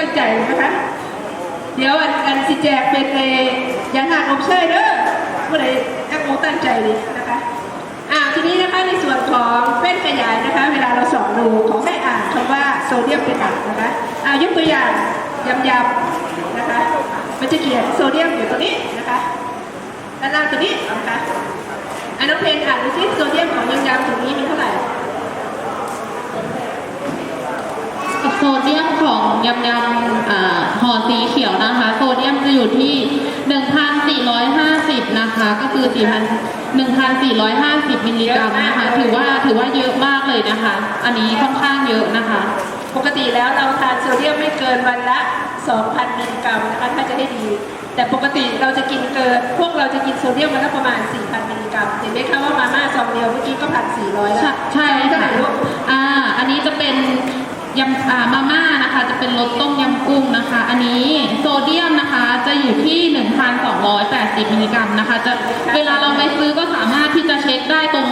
ตั้งใจนะคะ เดี๋ยวอันอันสิแจกเป็นเอยาหากอบเชยเด้อเมื่อไรแอปโมตั้งใจดีนะคะอ่าทีนี้นะคะในส่วนของเป็นขยายนะคะ เวลาเราสอนดูขอให้อ่านคำว่าโซเดียมเป็นหลักนะคะอ่ายกตัวอย่างยำยำนะคะ มันจะเขียนโซเดียมอยู่ตรงนี้นะคะด้านล่างตัวนี้นะคะอันน้องเพนอ่านดูซิโซเดียมของยำยำตรงนี้มีเท่าไหร่ โซเดียมของยำยำอ่าห่อสีเขียวนะคะ โซเดียมจะอยู่ที่ 1,450 นะคะ ก็คือ4,000 1,450 มิลลิกรัมนะคะ ถือว่าถือว่าเยอะมากเลยนะคะ อันนี้ค่อนข้างเยอะนะคะ ปกติแล้วเราทานโซเดียมไม่เกินวันละ 2,000 มิลลิกรัมนะคะถ้าจะให้ดี แต่ปกติเราจะกินเกิน พวกเราจะกินโซเดียมวันละประมาณ 4,000 มิลลิกรัม เห็นไหมคะว่ามาม่าซองเดียวเมื่อกี้ก็พันสี่ร้อยแล้ว ใช่ใช่เท่าไหค่ะร่ลูกอ่า อันนี้จะเป็น ยำอ่ามาม่านะคะจะเป็นรสต้มยำกุ้งนะคะ อันนี้โซเดียมนะคะจะอยู่ที่ 1,280มิลลิกรัมนะคะ จะเวลาเราไปซื้อก็สามารถที่จะเช็คได้ตรง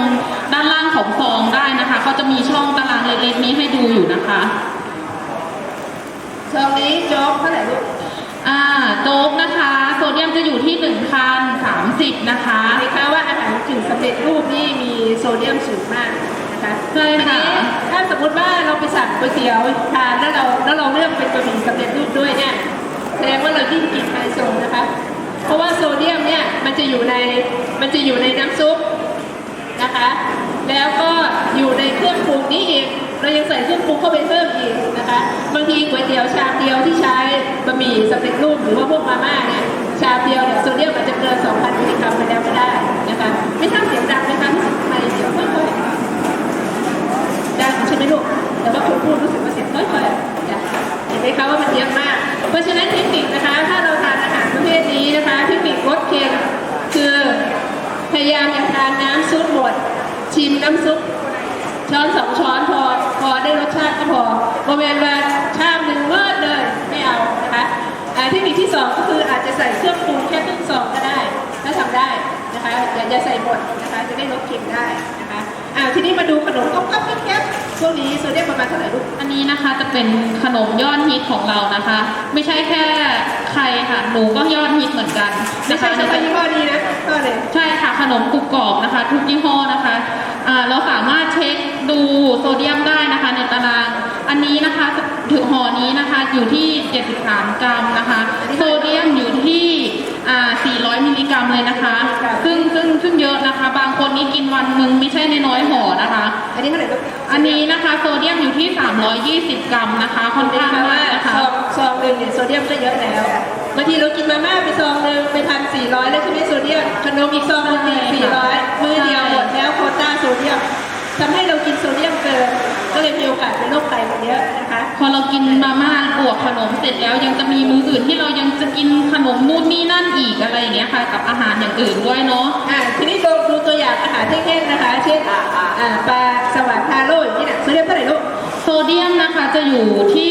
ด้านล่างของซองได้นะคะเขาจะมีช่องตารางเล็กๆนี้ให้ดูอยู่นะคะซองนี้โจ๊กเท่าไหร่ลูกอ่าโจ๊กนะคะ โซเดียมจะอยู่ที่1,030นะคะเห็นไหมคะว่าอาหารกึ่งสำเร็จรูปนี่มีโซเดียมสูงมาก นะคะใช่ค่ะทีนี้ถ้าสมมติว่าเราไปสั่งก๋วยเตี๋ยวทานแล้วเราแล้วเราเลือกเป็นบะหมี่สำเร็จรูปด้วยเนี่ยแสดงว่าเรายิ่งกินไฮโซนะคะ เพราะว่าโซเดียมเนี่ยมันจะอยู่ในมันจะอยู่ในน้ำซุปนะคะ แล้วก็อยู่ในเครื่องปรุงนี้อีกเรายังใส่เครื่องปรุงเข้าไปเพิ่มอีกนะคะบางทีก๋วยเตี๋ยวชามเดียวที่ใช้บะหมี่สำเร็จรูปหรือว่าพวกมาม่าเนี่ยชามเดียวเนี่ยโซเดียมอาจจะเกิน2,000มิลลิกรัมไปแล้วก็ได้นะคะไม่ทราบเสียงดังไหมคะรู้สึกทำไมเสียงค่อยๆดังใช่ ไหมลูก แต่ว่าคนพูดรู้สึกว่าเสียงค่อยๆจ้ะเห็นไหมคะว่ามันเยอะมาก เพราะฉะนั้นเทคนิคนะคะ ถ้าเราทานอาหารประเภทนี้นะคะเทคนิคลดเค็มคือพยายามอย่าทานน้ำซุปหมด ชิมน้ำซุปช้อนสองช้อนพอพอได้รสชาติก็พอบริเวณว่าชามหนึ่งเมิดเลยไม่เอานะคะอ่าเทคนิคที่สองก็คืออาจจะใส่เครื่องปรุงแค่ครึ่งซองก็ได้ ถ้าทำได้นะคะอย่าใส่หมดนะคะจะได้ลดเค็มได้นะคะอ่าทีนี้มาดูขนมก๊อบก๊อบแก๊บ แก๊บพวกนี้โซเดียมประมาณเท่าไหร่ลูก อันนี้นะคะจะเป็นขนมยอดฮิตของเรานะคะ ไม่ใช่แค่ใครค่ะหนูก็ยอดฮิตเหมือนกันไม่นะใช่คะเฉพาะยี่ห้อนี้นะก็เลยใช่ค่ะขนมกรุบกรอบนะคะ ทุกยี่ห้อนะคะอ่าเราสามารถเช็คดูโซเดียมได้นะคะในตาราง อันนี้นะคะถือห่อนี้นะคะอยู่ที่ 73 กรัมนะคะ โซเดียมอยู่ที่อ่า400 มิลลิกรัมเลยนะคะ ซึ่งซึ่งซึ่งเยอะนะคะบางค นนี่กินวันหนึ่งไม่ใช่น้อยๆห่อนะคะ อันนี้เท่าไหร่ลูกอันนี้นะคะโซเดียมอยู่ที่ 320 กรัมนะคะค่อนเป็นข้างเพราะมาว่ากนะคะซองซองหนึ่งเนี่ยโซเดียมก็เยอะแล้วบางทีเรากินมาม่าไปซองหนึ่งไปพันสี่ร้อยแล้วใช่ไหมโซเดียมขนมอีกซองหนึงอีกสี่ร้อยมือเดียวหมดแล้วโควต้าโซเดียม ทำให้เรากินโซเดียมเกิน ก็เลยมีโอกาสเป็นโรคไตกันเยอะนะคะ พอเรากินมาม่าบวกขนมเสร็จแล้วยังจะมีมืออื่นที่เรายังจะกินขนมนู่นนี่นั่นอีกอะไรอย่างเงี้ยค่ะ กับอาหารอย่างอื่นด้วยเนาะอ่าทีนี้ลองดูตัวอย่างอาหารแห้งๆนะคะ เช่นอ่าปลาสวรรค์ทาโร่อย่างนี้นะโซเดียมเท่าไหร่ลูกโซเดียมนะคะจะอยู่ที่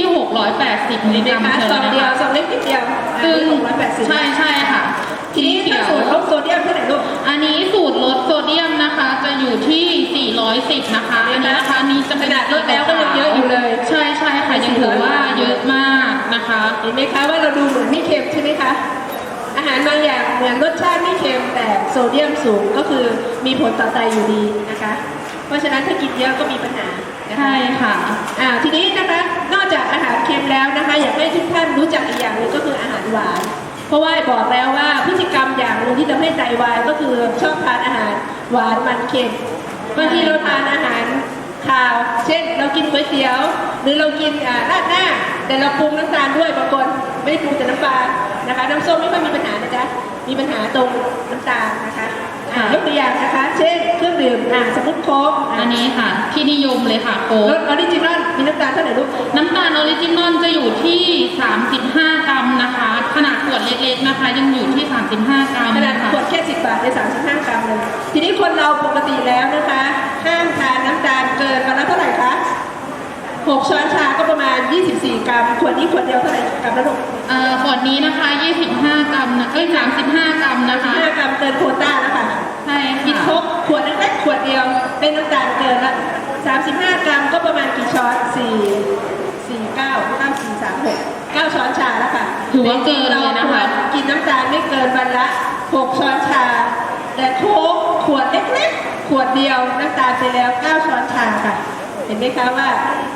680มิลลิกเด็รักมคะเท่าซองนั้นเดียวค่ะซองเล็กนิดเดียวซึ่งหกร้อยแปดสิบใช่ใช่ค่ะทีนี้ สีเขีถ้ายวสูตรลดโซเดียมเท่าไหร่ลูก อันนี้สูตรลดโซเดียมนะคะ จะอยู่ที่ 410 นะคะ อันนี้นะคะอันนี้จะเป็นขนาดลดแล้วก็ยังเยอะอยู่เลย ใช่ใช่ค่ะยังถือว่าเยอะมากนะคะ เห็นไหมคะว่าเราดูเหมือนไม่เค็มใช่ไหมคะ อาหารบางอย่างเหมือนรสชาติไม่เค็มแต่โซเดียมสูงก็คือมีผลต่อไตอยู่ดีนะคะ เพราะฉะนั้นถ้ากินเยอะก็มีปัญหานะคะ ใช่ค่ะ อ่าทีนี้นะคะนอกจากอาหารเค็มแล้วนะคะ อยากให้ทุกท่านรู้จักอีกอย่างหนึงก็คืออาหารหวาน เพราะว่าบอกแล้วว่าพฤติกรรมอย่างหนึ่งที่ทำให้ไตวายก็คือชอบทานอาหารหวานมันเค็มบางทีเราทานอาหารข่าว เช่น เรากินก๋วยเตี๋ยว หรือเรากินอ่าราดหน้า แต่เราปรุงน้ำตาลด้วยบางคนไม่ได้ปรุงแต่น้ำปลานะคะ น้ำส้มไม่ค่อยมีปัญหานะจ๊ะมีปัญหาตรงน้ำตาลนะคะ อ่ายกตัวอย่างนะคะ เช่นเครื่องดื่มอ่าสมมติโค้กอันนี้ค่ะ ที่นิยมเลยค่ะโค้รกสออริจินอลมีน้ำตาลเท่าไหร่ลูกน้ำตาลออริจินอลจะอยู่ที่ 35 กรัมนะคะ ขนาดขวดเล็กๆนะคะ ยังอยู่ที่ 35 กรัมขนาดค่ะขวดแค่10บาทได้35 กรัมเลย ทีนี้คนเราปกติแล้วนะคะ ห้ามทานน้ำตาลเกินวันละเท่าไหร่คะ 6 ช้อนชาก็ประมาณ 24 กรัม ขวดนี้ขวดเดียวเท่าไหร่กรัมละลูกเอ่อขวดนี้นะคะ 25 กรัมนะเอ้ย35 กรัมนะคะ 5กรัมเกินโควต้าแล้วค่ะใช่กินครค่ะบขวดเล็กๆขวดเดียว เป็นน้ำตาลเกินละ 35 กรัมก็ประมาณกี่ช้อน 4 4 9 9 4 3 6 9 ช้อนถือว่าเกินเลยนะคะรากินน้ำตาลไม่เกินวันละ 6 ช้อนชา แต่โค้กขวดเล็กๆ ขวดเดียวน้ำตาลไปแล้ว 9 ช้อนชาค่ะ เห็นไหมคะว่า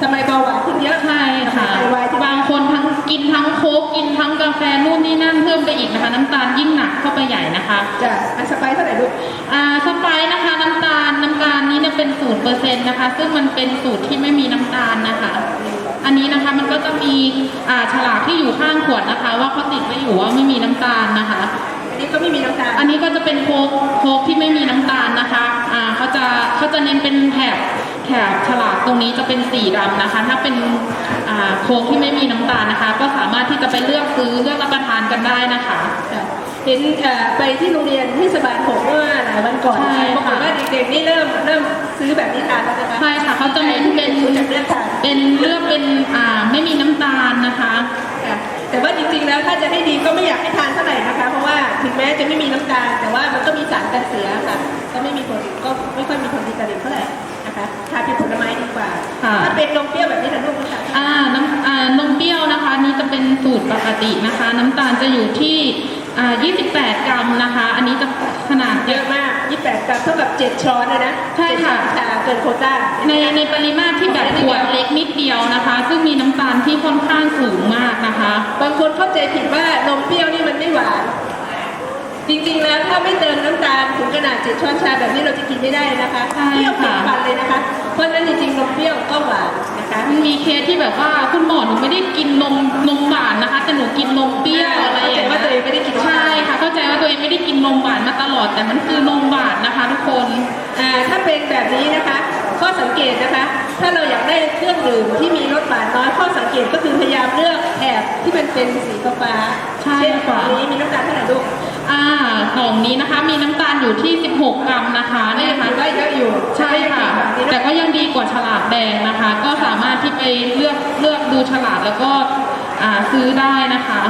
ทำไมเบาหวานขึ้นเยอะใช่ค่ะทำไมไตวายถึงบางคนทั้งกินทั้งโค้กกินทั้งกาแฟนู่นนี่นั่นเพิ่มไปอีกนะคะ น้ำตาลยิ่งหนักเข้าไปใหญ่นะคะจะอันสไปซ์เท่าไหร่ลูกอ่าสไปซ์นะคะ น้ำตาลน้ำตาลนี้เนี่ยเป็นศูนย์เปอร์เซ็นต์นะคะ ซึ่งมันเป็นสูตรที่ไม่มีน้ำตาลนะคะ อันนี้นะคะมันก็จะมีอ่าฉลากที่อยู่ข้างขวดนะคะ ว่าเขาติดไว้อยู่ว่าไม่มีน้ำตาลนะคะอันนี้ก็ไม่มีน้ำตาล อันนี้ก็จะเป็นโค้กโค้กที่ไม่มีน้ำตาลนะคะ อ่าเขาจะเขาจะเน้นเป็นแถบ แถบฉลากตรงนี้จะเป็นสีดำนะคะ ถ้าเป็นอ่าโค้กที่ไม่มีน้ำตาลนะคะ ก็สามารถที่จะไปเลือกซื้อเลือกรับประทานกันได้นะคะค่ะเห็นเอ่อไปที่โรงเรียนที่สบายผมเมื่อหลายวันก่อนใช่ปรากฏค่ะว่าเด็กๆนี่เริ่มเริ่มซื้อแบบนี้ทานแล้วนะคะใช่ค่ะเขาจะเน้นเป็นรู้จักเลือกทานเป็นเลือกเป็นอ่าไม่มีน้ำตาลนะคะค่ะแต่ว่าจริงๆแล้วถ้าจะให้ดีก็ไม่อยากให้ทานเท่าไหร่นะคะ เพราะว่าถึงแม้จะไม่มีน้ำตาล แต่ว่ามันก็มีสารกันเสียค่ะก็ไม่มีผลก็ไม่ค่อยมีผลดีต่อเด็กเท่าไหร่นะคะ ทานเป็นผลไม้ดีกว่า ค่ะ ถ้าเป็นนมเปรี้ยวแบบนี้นะลูกนะคะอ่าน้ำอ่านมเปรี้ยวนะคะนี่จะเป็นสูตรปกตินะคะ น้ำตาลจะอยู่ที่อ่า28 กรัมนะคะ อันนี้จะขนาดเยอะมาก 28กรัมเท่ากับ 7 ช้อนเลยนะใช่ค่ะ เจ็ดช้อนชาเกินโควต้าในในปริมาตรที่แบบขวดเล็กนิดเดียวนะคะ ซึ่งมีน้ำตาลที่ค่อนข้างสูงมากนะคะ บางคนเข้าใจผิดว่านมเปรี้ยวนี่มันไม่หวาน จริงๆแล้วถ้าไม่เติมน้ำตาลถึงขนาดเจ็ดช้อนชาแบบนี้เราจะกินไม่ได้นะคะใช่เปรี้ยวผิดค่ะฟันเลยนะคะ เพราะฉะนั้นจริงๆนมเปรี้ยวก็หวานนะคะมันมีเคสที่แบบว่าคุณหมอหนูไม่ได้กินนมนมหวานนะคะ แต่หนูกินนมเปรี้ยวอะไรอย่างเข้าใจว่าตัวเองไม่ได้กินใช่ค่ะเข้าใจว่าตัวเองไม่ได้กินนมหวานมาตลอด แต่มันคือนมหวานนะคะทุกคนอ่าถ้าเป็นแบบนี้นะคะข้อสังเกตนะคะ ถ้าเราอยากได้เครื่องดื่มที่มีรสหวานน้อยข้อสังเกตก็คือพยายามเลือกแถบที่มันเป็นสีฟ้าๆใช่เช่นค่ะนี้มีน้ำตาลเท่าไหร่ลูก อ่ากล่องนี้นะคะมีน้ำตาลอยู่ที่ 16 กรัมนะคะไม่เนี่ยถืค่ะอว่าเยอะอยู่ใช่ค่ะแต่แต่ก็ยังดีกว่าฉลากแดงนะคะ ก็สามารถที่ไปเลือกเลือกดูฉลากแล้วก็อ่าซื้อได้นะคะ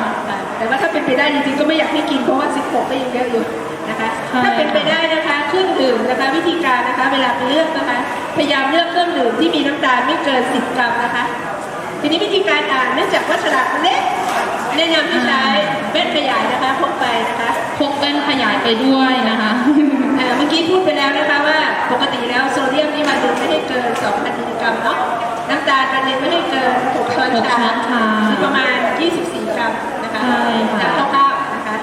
แต่ว่าถ้าเป็นไปได้จริงๆก็ไม่อยากให้กินเพราะว่า 16 ก็ยังเยอะอยู่นะคะ ใช่ ถ้าเป็นไปได้นะคะเครื่องดื่มนะคะวิธีการนะคะ เวลาไปเลือกนะคะ พยายามเลือกเครื่องดื่มที่มีน้ำตาลไม่เกิน 10 กรัมนะคะ ทีนี้วิธีการอ่านเนื่องจากว่าฉลากมันเล็กแนะนำให้ใช้แว่นขยายนะคะพกไปนะคะพกแว่นขยายไปด้วยนะคะอ่าเมื่อกี้พูดไปแล้วนะคะว่าปกติแล้วโซเดียมนี่วันหนึ่งไม่ให้เกิน 2,000มิลลิกรัมเนาะน้ำตาลวันหนึ่งไม่ให้เกิน 6 ช้อนหกชาช้อนชาหรือประมาณ 24 กรัมนะคะใช่ค่ะตามคร่าวๆนะคะ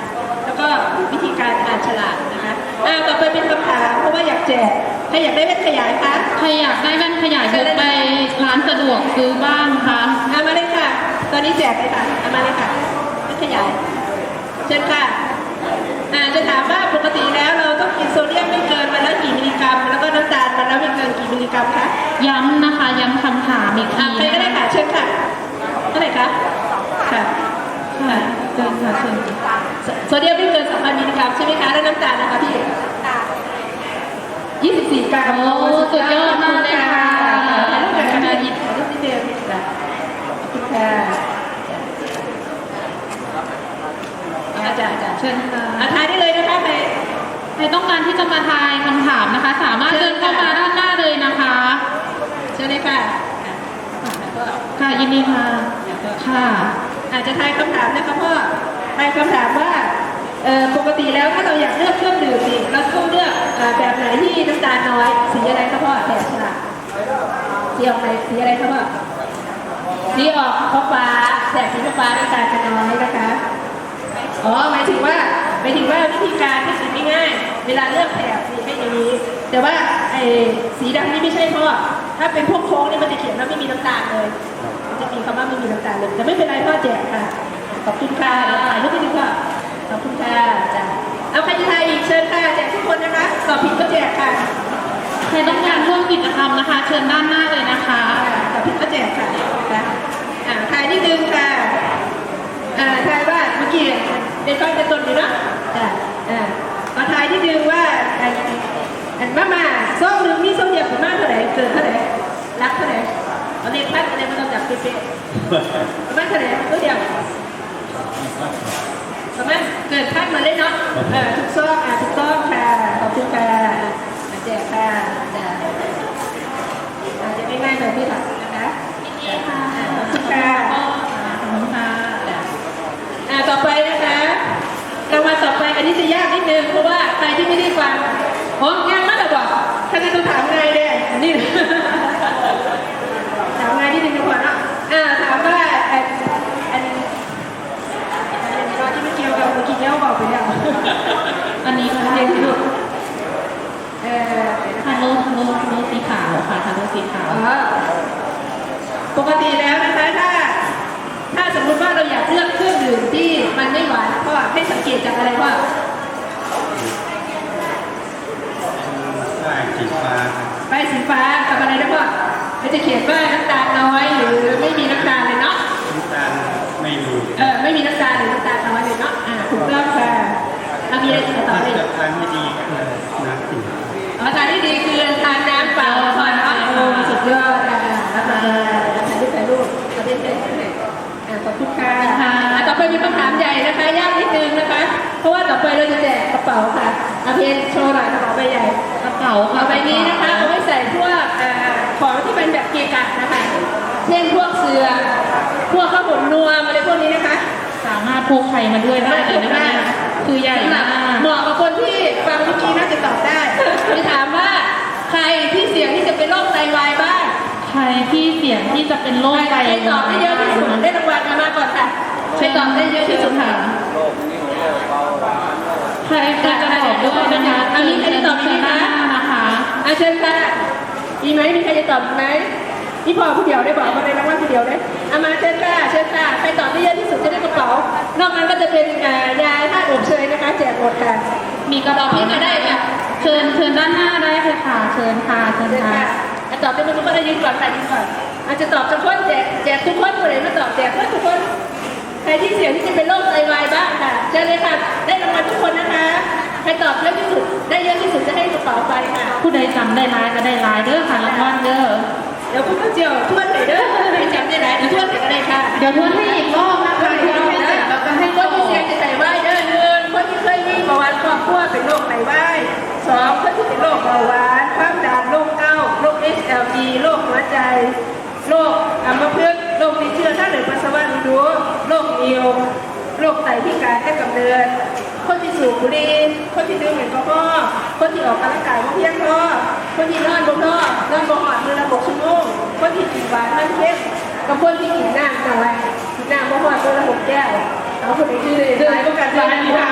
แล้วก็วิธีการอ่านฉลากนะคะ อ่าต่อไปเป็นคำถามเพราะว่าอยากแจกใครอยากได้แว่นขยายคะใครอยากได้แว่นขยายพกไปร้านสะดวกซื้อบ้างคะเอามาเลยค่ะ ตอนนี้แจกเลยค่ะเอามาเลยค่ะแว่นขยายเชิญค่ะอ่าจะถามว่าปกติแล้วเราต้องกินโซเดียมไม่เกินวันละกี่มิลลิกรัม แล้วก็น้ำตาลวันละไม่เกินกี่มิลลิกรัมคะย้ำนะคะย้ำคำถามอีกอ่าทีใครก็ได้ค่ะเชิญค่ะเท่าไหร่คะค่ะค่ะเชิญค่ะเชิญ โซเดียมไม่เกิน2,000มิลลิกรัมใช่ไหมคะแล้วน้ำตาลนะคะพี่24กรัมโอ้สุดยอดมากเลยค่ะถ่ายรูปกันค่ะถ่ายรูปนิดเดียวจ้ะขอบคุณค่ะอาจารย์อาจารย์เชิญค่ะอะทายได้เลยนะคะใครใครต้องการที่จะมาทายคำถามนะคะ สามารถเดินเข้ามาด้านหน้าเลยนะคะ เชิญเลยค่ะอะแล้วก็ค่ะยินดีค่ะแล้วก็ค่ะ อาจจะทายคำถามนะคะพ่อ ทายคำถามว่าปกติแล้วถ้าเราอยากเลือกเครื่องดื่มนี่เราต้องเลือกแบบไหนที่น้ำตาลน้อย สีอะไรคะพ่อแถบฉลากสีออกไหนสีอะไรคะพ่อสีออกฟ้าฟ้าแถบสีฟ้าน้ำตาลจะน้อยนะคะอ๋อหมายถึงว่าหมายถึงว่าวิธีการที่คิดง่ายเวลาเลือกแถบนี่ให้อย่างนี้ แต่ว่าไอ้สีดำนี่ไม่ใช่เพราะว่าถ้าเป็นพวกโค้งนี่มันจะเขียนว่าไม่มีน้ำตาลเลยมันจะมีคำว่าไม่มีน้ำตาลเลยแต่ไม่เป็นไรพ่อแจกค่ะ ขอบคุณค่ะถ่ายรูปนิดนึงค่ะขอบคุณค่ะจ้ะเอาใครจะทายอีกเชิญค่ะแจกทุกคนนะคะตอบผิดก็แจกค่ะใครต้องการร่วมกิจกรรมนะคะ เชิญด้านหน้าเลยนะคะตอบผิดก็แจกค่ะค่ะอ่าทายนิดนึงค่ะอ่าทายว่าเมื่อกี้เด็กก้อนจะตนอยู่เนาะจ้ะอ่าขอทายนิดนึงว่าอันอันมามาส้มหนึ่งมีส้มเดียวประมาณเท่าไหร่เกินเท่าไหร่รักเท่าไหร่เอาเลขพัดอะไรมาต้องจับเป๊ะๆประมาณเท่าไหร่ตัวเดียว ทุกซองอะทุกซองค่ะขอบคุณค่ะอาะแจกค่ะแจกอะจะง่ายๆเลยพี่หลัะคะนี่ค่ะขอบคุณค่ะค่ะต่อไปนะคะรางวัลต่อไปอันนี้จะยากนิดนึงเพราะว่าใครที่ไม่ได้ฟังโอ้ยากมากเลยบอกท่านต้องถามไงเนี่ยนี่ ถามไงที่หนึ่งจังหวะเนาอ่าถามว่าอันอันอันนี้ที่ไม่เกี่ยวกับเมื่อกี้เนี่ยบอกไปแล้ว อันนี้ก็เรีได้ยนที่ลูกเอ่อทาโร่ทาโร่ทาโร่สีขาวค่ะทาโร่สีขาวอ๋อปกติแล้วนะคะถ้า ถ้าสมมุติว่าเราอยากเลือกเครื่องดื่มที่มันไม่หวานก็ให้สังเกตจากอะไรว่าได้สีฟ้าครับใบสีฟ้ากับอะไรนะพ่อมันจะเขียนว่าน้ำตาลน้อยหรือไม่มีน้ำตาลเลยเนาะน้ำตาลไม่มีเออไม่มีน้ำตาลหรือน้ำตาลน้อยเลยเนาะอ่าถูกต้องค่ะ อะมีอะไรจะต่อถ้าไหมจะทานไม่ดีก็คือน้ำสีอ๋อทานที่ดีคือทานน้ำเปล่าก่อนเนาะโอ้สุดยอดอะแล้วก็ถ่ายรูปถ่ายรูปประเด็นเลยอะขอบคุณค่ะอะต่อไปมีคำถามใหญ่นะคะ ยากนิดนึงนะคะ เพราะว่าต่อไปเราจะแจกกระเป๋าค่ะอาเพียนโชว์หน่อยกระเป๋าใบใหญ่ กระเป๋าค่ะเอาใบนี้นะคะเอาไว้ใส่พวกเอ่อของที่เป็นแบบเกียร์กัดนะคะ เช่นพวกเสือ พวกข้าวผมนวมอะไรพวกนี้นะคะ สามารถพกใครมาด้วยได้เลยนะคะเนี่ยคือใหญ่สำหรัมาบกเหมาะกับคนที่ฟังเมื่อกี้น่าจะตอบได้ไปถามว่าใครที่เสี่ยงที่จะเป็นโรคไตวายบ้างใครที่เสี่ยงที่จะเป็นโรคไตใครตอบได้เยอะที่สุดได้รางวัลมาก่อนค่ะใครตอบได้เยอะที่สุดค่ะใครก็จะตอบด้วยนะคะอันนี้ใครจะตอบอีกไหมคะเชิญด้านหน้านะคะอาเชิญค่ะมีไหมมีใครจะตอบไหม พี่พอผู้เดียวได้บอกมาในรางวัลผู้เดียวได้อามาเชิญค่ะเชิญค่ะใครตอบได้เยอะที่สุดจะได้กระเป๋านอกนั้นก็จะเป็นเอ่อยาธาตุอบเชยนะคะแจกหมดค่ะมีกระตเป๋าอบพี่มาได้ค่ะเชิญเชิญด้านหน้าได้เลยค่ะ เชิญค่ะเชิญเชิญค่ะค่ะอะตอบได้ไหมทุกคนได้ยินก่อนค่ะยินก่อนอาจจะตอบทุกคนแจกแจกทุกคนคนไหนมาตอบแจกเพื่อทุกคนใครที่เสี่ยงที่จะเป็นโรคไตวายบ้างค่ะเชิญเลยค่ะได้รางวัลทุกคนนะคะใครตอบเยอะที่สุดได้เยอะที่สุดจะให้กระเป๋าไปค่ะผู้ใดจำได้ร้ายก็ได้ร้ายเด้อค่ะรางวัลเด้อ เดี๋ยวคุณต้องเจียวทวนหน่อยเด้อให้จำได้ไหนเดี๋ยวทวนหน่ก็ได้ค่ะเดี๋ยวทวนให้อีกรอบนะคะทวนให้เสร็จแล้วก็ให้คนที่เสียจะใส่ไหว้เด้อหนึ่งคนที่เคยมีประวัติครอบครัวเป็นโรคไตวายสองคนที่เป็นโรคเบาหวานความดันโรคเก้าโรค SLG โรคหัวใจโรคอัมพฤกษ์โรคติดเชื้อทางเดินปัสสาวะรูดูโรคเอวโรคไตพิการแต่กำเนิดคนที่สูบบุหรี่คนที่ดื่มแอลกอฮอล์คนที่ออกกำลังกายบ่เพียงพอคนที่นอนบ่พอนอนบ่หอดมือละหกชั่วโมง คนที่กินหวานมันเค็มกับคนที่กินน้ำน้อยกินน้ำบ่หอดมือละหกแก้วเอาคนนี้คือเลยหลายประกันหวานดีค่ะ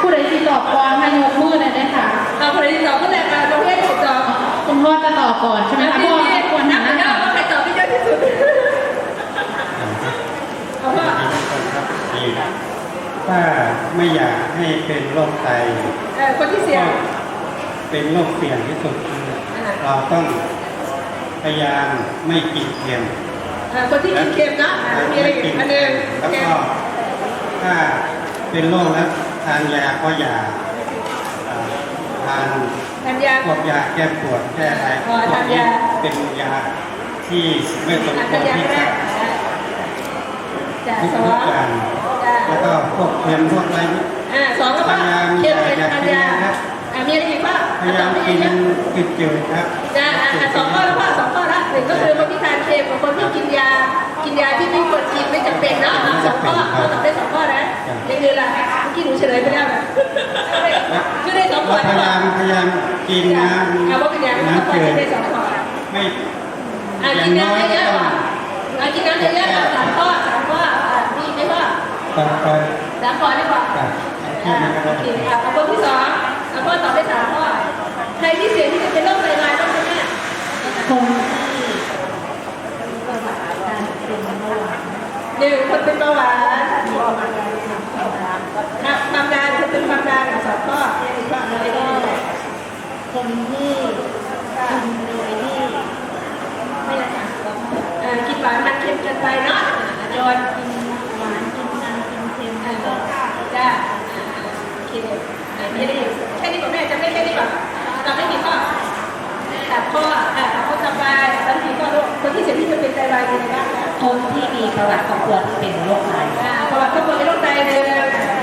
ผู้ใดที่ตอบก่อนให้ยกมือเลยได้ค่ะเอาคนที่สองก็แหละมาประเภทที่สองคุณพ่อจะตอบก่อนใช่ไหมคะพ่อควรนัหับนหไปน้าแล้วว่าใครตอบได้เยอะที่สุดเอาพ่อดีถ้าไม่อยากให้เป็นโรคไตเออคนที่เสี่ยง เป็นโรคเสี่ยงที่สุดคือเราต้อง พยายามไม่กินเค็มเออคนที่กินเค็มนะอะมีอะไรอีกอันหนึ่งแล้วเค็มก็ถ้าเป็นโรคแล้วทานยาก็อย่าเอ่อทานทานยาพวกยาแก้ปวดแก้อะไรอ๋อพวทากนนี้ยาเป็นยาที่ไม่สมทานควรยาที่ก็ได้จะจ้ะทุกสอทุงกอย่างจ้ะแล้วก็พวกเค็มพวกอะไรนี่อ่าสองก็ว่าเค็มเป็นทานยา อ่ามีอะไรอีกป่ะพยายามกินเยอะจืดๆครับจ้ะอ่าสองข้อแล้วพ่อสองข้อละหนึ่งก็คือคนที่ทานเค็มกับคนที่กินยา กินยาที่ไม่ควรกินไม่จำเป็นเนาะสองข้อเราตอบได้สองข้อนะยังไงล่ะเมื่อกี้หนูเฉลยไปแล้วนะคือได้สองข้อเราพยายามพยายามกินน้เอาว่าเป็นยาำน้ำน้ำจืจืดดได้สองข้อไม่อะอย่ากิงนน้อยน้ำเยก็อะต้องๆอะกินน้ำเยอะๆสามข้อสามข้ออะมีไหมพ่อต่อไปสามข้อดีกว่ากับอะที่นี้ก็โอได้เคค่ะเอาคนที่สอง แล้วก็ตอบได้สามข้อใครที่เสี่ยงที่จะเป็นโรคไตวายบ้างไหมแม่คนหนึ่งคนเป็นเบาหวานครับความดันคนเป็นความดันสองข้อเนี่ยอีกข้ออะไรก็ คนที่ทำโดยที่ไม่ระงับแล้ว เอ่อกินหวานมันเค็มเกินไปเนาะโยน กินหวานกินมันกินเค็ม อะ แล้วก็ จ้าโอเคอะมีอะไรอีกแค่นี้ก่อนแม่จำได้แค่นี้ก่อนตอบได้กี่ข้อสามข้ออะสามข้อต่อไปตอบได้กี่ข้อลูกคนที่เสี่ยงที่จะเป็นไตวายเป็นยังไงบ้างคะ คนที่มี ประวัติครอบครัวที่เป็นโรคไตอ่าประวัติครอบครัวเป็นโรคไตเลย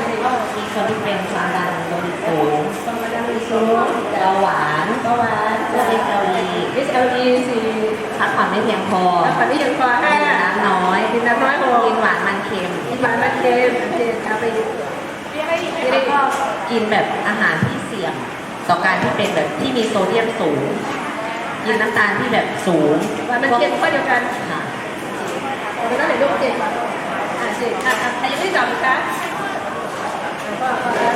มีคนที่เป็นความดันโลหิตสูงความดันโลหิตสูงเบาหวานเบาหวานโรคเอสเอลี SLE สี่พักผ่อนไม่เพียงพอแล้วตอนนี้ยังพอห้ากินน้ำน้อยกินน้ำน้อยหกกินหวานมันเค็มกินหวานมันเค็มโอเคเอาไปกมีอะไรอีกไหมแล้วก็กินแบบอาหารที่เสี่ยงต่อการที่เป็นแบบที่มีโซเดียมสูง กินน้ำตาลที่แบบสูงวันมันเค็มก็เดียวกัน ค่ะเอาไปตั้งแต่ลูกเจ็ดวันอ่าเจ็ดอะอะใครยังไม่ตอบอีกคะแล้วก็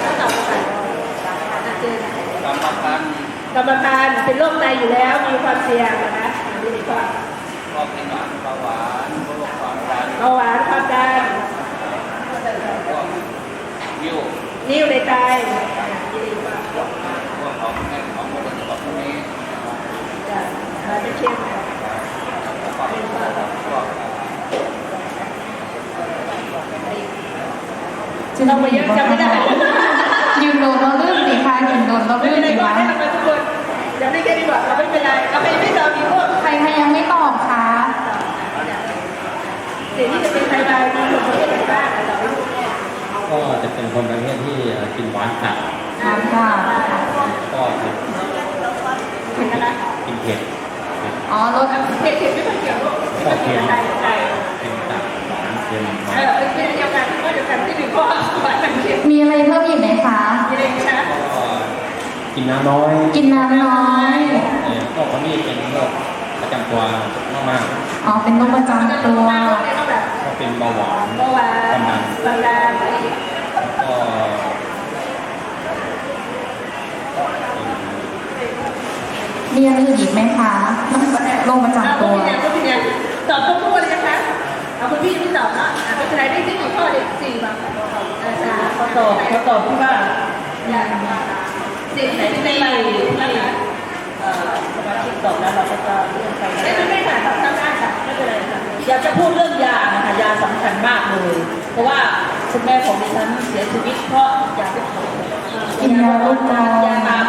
ก็ตอบไปก่อนอะเจ็ดกรรมพันธ์กรรมพันธุ์เป็นโรคไตอยู่แล้วมีความเสี่ยงนะคะอันนี้ดีกว่าโรคเป็นหวานเบาหวานโรคความดันเบาหวานความดันพวกยิ้วนิ่วในไตพวกของแม่ของมะเร็งพวกนี้จะมาไม่เข้มค่ะ แล้วก็พวก เราไปเยอะจำไม่ได้ยืนโดนเราลื่นสิคะยืนโดนเราไม่ลื่เป็นนไรสิก็คะให้เราไปทุกคนจำได้แค่นี้ก่อนเราไม่เป็นไรเราไปไม่ตอบอีกพวกใครใครยังไม่ตอบคะสิ่งที่จะเป็นไทบายมีคนประเภทไหนบ้างอะตอบไปดูก็จะเป็นคนประเภทที่เอ่อกินหวานจัดถามค่ะก็จะเป็นอะไรกินเผ็ดอ๋อรถเผ็ดเผ็ดไม่ต้องเกี่ยวกับไม่เกี่ยวกับไตเค็มจัด หวานเค็มเออเป็นเดียวกันก็เดียวกันที่หนึ่งข้อหวานมันเค็มมีอะไรเพิ่มอีกไหมคะ มีอะไรคะกินน้ำน้อยกินน้ำน้อยเอ่อก็คนนี้เป็นโรคประจำตัวมากอ๋อ เป็นโรคประจำตัวแบบๆก็เป็นเบาหวานเบาหวานความดันความดันอะไรอีกแล้วก็เป็มีอะไรอื่นอีกไหมคะ ตอบเขาตอบที่ว่าสิ่งไหนที่ไม่นะคะสมาชิกตอบแล้วเราก็จะเลื่อนไปไม่ไม่ไม่ค่ะตอบข้างหน้ค่ะไม่เป็นไรค่ะอยากจะพูดเรื่องยานะคะยาสำคัญมากเลย เพราะว่าคุณแม่ของดิฉันเสียชีวิตเพราะยาที่เขากินยาลดยาตาม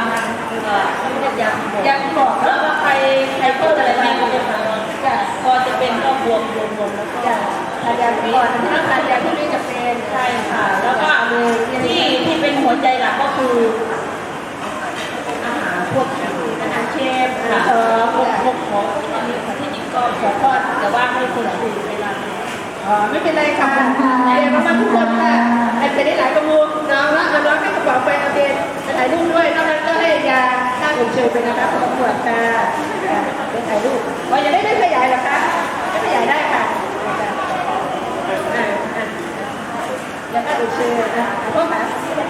เอ่อเขายาบอกยับอกแล้วใครใครพูดอะไรมาก็จะพอจะเป็นก็บวมบวมบวมแล้วก็ จะทานยาก่อนถ้าทานยาที่ไม่จำเป็นใช่ค่ะ แล้วก็ที่ที่เป็นหัวใจหลักก็คืออาหารพวกอาหารเค็มอาหารค่ะเสริมพวกพวกของที่นี่ค่ะที่จริงก็ขอทอดแต่ว่าไม่ควรดื่มเวลาอ๋อไม่เป็นไรค่ะเรียนมาทุกคนค่ะไอ้เป็นได้หลายกระมูลน้องละน้องให้กระเป๋าไปเอาเดนถ่ายรูปด้วยนอกนั้นก็ให้ยาข้างอื่นเชิญไปนะคะขอบคุณค่ะไปถ่ายรูปว่าอย่าได้ไม่ขยายหรอคะไม่ขยายได้ค่ะ ยาข้างอื่